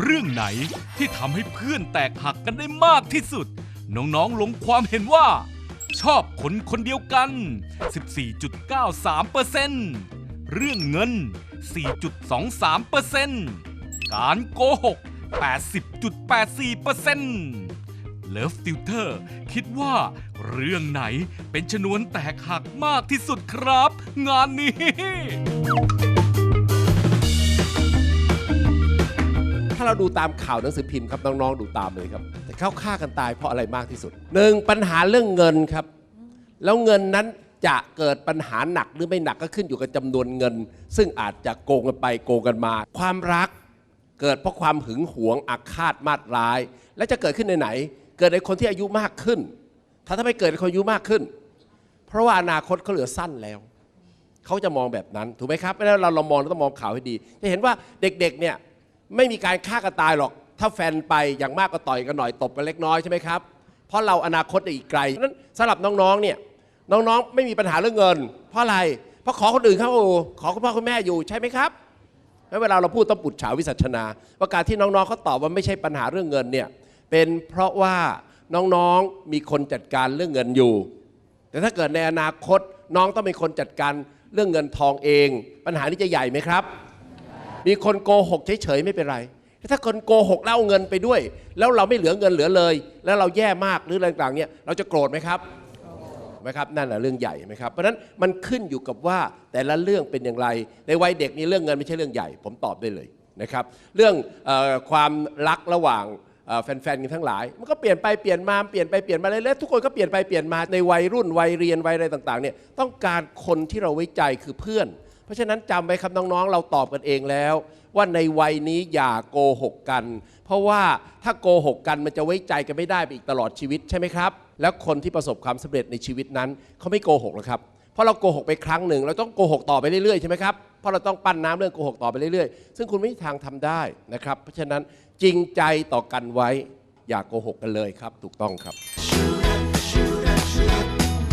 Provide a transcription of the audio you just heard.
เรื่องไหนที่ทำให้เพื่อนแตกหักกันได้มากที่สุด น้องๆลงความเห็นว่า ชอบคนคนเดียวกัน 14.93%เรื่องเงิน 4.23%การโกหก 80.84%เลิฟติวเตอร์คิดว่าเรื่องไหนเป็นชนวนแตกหักมากที่สุดครับ งานนี้ เราดูตามข่าวหนังสือพิมพ์ครับน้องๆดูตามเลยครับ แต่เข้าฆ่ากันตายเพราะอะไรมากที่สุดหนึ่งปัญหาเรื่องเงินครับ แล้วเงินนั้นจะเกิดปัญหาหนักหรือไม่หนักก็ขึ้นอยู่กับจำนวนเงิน ซึ่งอาจจะโกงกันไปโกงกันมา ความรักเกิดเพราะความหึงหวงอาฆาตมาดร้าย และจะเกิดขึ้นในไหน เกิดในคนที่อายุมากขึ้น ถ้าถ้าไม่เกิดในคนอายุมากขึ้น เพราะว่าอนาคตเขาเหลือสั้นแล้วเขาจะมองแบบนั้นถูกไหมครับเพราะฉะนั้นเราเรามองเราต้องมองข่าวให้ดี จะเห็นว่าเด็กๆเนี่ย ไม่มีการฆ่ากันตายหรอก ถ้าแฟนไปอย่างมากก็ต่อยกันหน่อยตบกันเล็กน้อยใช่ไหมครับ เพราะเราอนาคตอีกไกลนั้นสำหรับน้องๆเนี่ยน้องๆ ไม่มีปัญหาเรื่องเงิน เพราะอะไร เพราะขอคนอื่นเขาขอคุณพ่อคุณแม่อยู่ใช่ไหมครับแล้วเวลาเราพูดต้องปุดฉาวิสัชนาว่าการที่น้องๆเขาตอบว่าไม่ใช่ปัญหาเรื่องเงินเนี่ยเป็นเพราะว่าน้องๆมีคนจัดการเรื่องเงินอยู่ แต่ถ้าเกิดในอนาคตน้องต้องเป็นคนจัดการเรื่องเงินทองเอง ปัญหานี้จะใหญ่ไหมครับ มีคนโกหกเฉยๆไม่เป็นไร ถ้าคนโกหกแล้วเอาเงินไปด้วย แล้วเราไม่เหลือเงินเหลือเลย แล้วเราแย่มากหรืออะไรต่างๆเนี่ยเราจะโกรธไหมครับไหมครับนั่นแหละเรื่องใหญ่ไหมครับเพราะฉะนั้นมันขึ้นอยู่กับว่าแต่ละเรื่องเป็นอย่างไร ในวัยเด็กนี่เรื่องเงินไม่ใช่เรื่องใหญ่ ผมตอบได้เลยนะครับ เรื่องอความรักระหว่างแฟนๆกันทั้งหลาย มันก็เปลี่ยนไปเปลี่ยนมาเปลี่ยนไปเปลี่ยนมาเรื่อยๆทุกคนก็เปลี่ยนไปเปลี่ยนมาในวัยรุ่นวัยเรียนวัยอะไรต่างๆเนี่ยต้องการคนที่เราไว้ใจคือเพื่อน เพราะฉะนั้นจำไว้ครับน้องๆ เราตอบกันเองแล้ว ว่าในวัยนี้อย่าโกหกกัน เพราะว่าถ้าโกหกกันมันจะไว้ใจกันไม่ได้ไปอีกตลอดชีวิตใช่ไหมครับ แล้วคนที่ประสบความสำเร็จในชีวิตนั้นเขาไม่โกหกหรอกครับเพราะเราโกหกไปครั้งหนึ่งเราต้องโกหกต่อไปเรื่อยๆใช่ไหมครับเพราะเราต้องปั้นน้ำเรื่องโกหกต่อไปเรื่อยๆ ซึ่งคุณไม่มีทางทำได้นะครับ เพราะฉะนั้นจริงใจต่อกันไว้อย่าโกหกกันเลยครับ ถูกต้องครับ